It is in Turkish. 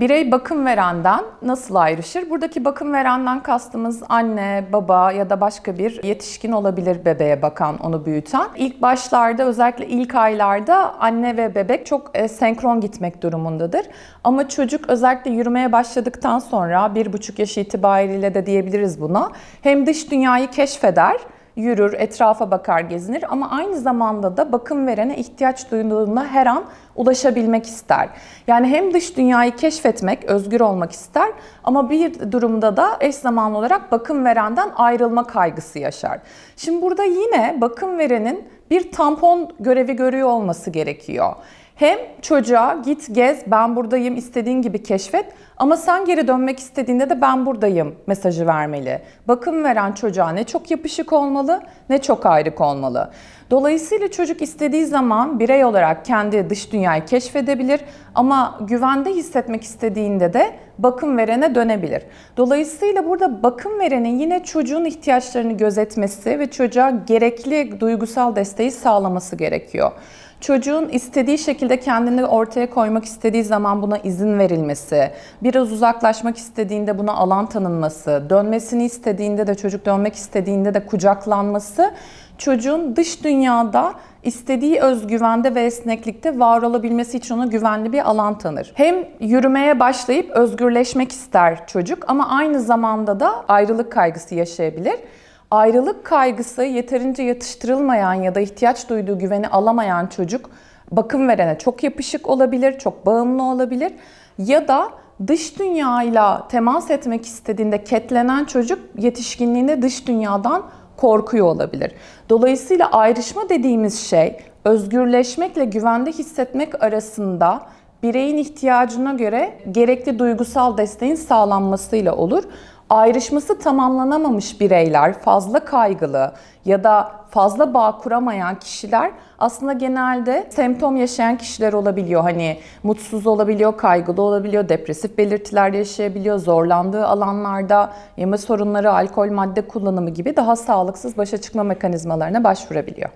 Birey bakım verenden nasıl ayrışır? Buradaki bakım verenden kastımız anne, baba ya da başka bir yetişkin olabilir bebeğe bakan, onu büyüten. İlk başlarda özellikle ilk aylarda anne ve bebek çok e, senkron gitmek durumundadır. Ama çocuk özellikle yürümeye başladıktan sonra bir buçuk yaş itibariyle de diyebiliriz buna. Hem dış dünyayı keşfeder, yürür, etrafa bakar, gezinir ama aynı zamanda da bakım verene ihtiyaç duyduğunda her an ulaşabilmek ister. Yani hem dış dünyayı keşfetmek, özgür olmak ister ama bir durumda da eş zamanlı olarak bakım verenden ayrılma kaygısı yaşar. Şimdi burada yine bakım verenin bir tampon görevi görüyor olması gerekiyor. Hem çocuğa git gez ben buradayım istediğin gibi keşfet ama sen geri dönmek istediğinde de ben buradayım mesajı vermeli. Bakım veren çocuğa ne çok yapışık olmalı ne çok ayrık olmalı. Dolayısıyla çocuk istediği zaman birey olarak kendi dış dünyayı keşfedebilir ama güvende hissetmek istediğinde de bakım verene dönebilir. Dolayısıyla burada bakım verenin yine çocuğun ihtiyaçlarını gözetmesi ve çocuğa gerekli duygusal desteği sağlaması gerekiyor. Çocuğun istediği şekilde kendini ortaya koymak istediği zaman buna izin verilmesi, biraz uzaklaşmak istediğinde buna alan tanınması, dönmesini istediğinde de çocuk dönmek istediğinde de kucaklanması çocuğun dış dünyada istediği özgüvende ve esneklikte var olabilmesi için ona güvenli bir alan tanır. Hem yürümeye başlayıp özgürleşmek ister çocuk ama aynı zamanda da ayrılık kaygısı yaşayabilir. Ayrılık kaygısı yeterince yatıştırılmayan ya da ihtiyaç duyduğu güveni alamayan çocuk bakım verene çok yapışık olabilir, çok bağımlı olabilir ya da dış dünyayla temas etmek istediğinde ketlenen çocuk yetişkinliğinde dış dünyadan korkuyor olabilir. Dolayısıyla ayrışma dediğimiz şey özgürleşmekle güvende hissetmek arasında bireyin ihtiyacına göre gerekli duygusal desteğin sağlanmasıyla olur. Ayrışması tamamlanamamış bireyler, fazla kaygılı ya da fazla bağ kuramayan kişiler aslında genelde semptom yaşayan kişiler olabiliyor. Hani mutsuz olabiliyor, kaygılı olabiliyor, depresif belirtiler yaşayabiliyor, zorlandığı alanlarda yeme sorunları, alkol madde kullanımı gibi daha sağlıksız başa çıkma mekanizmalarına başvurabiliyor.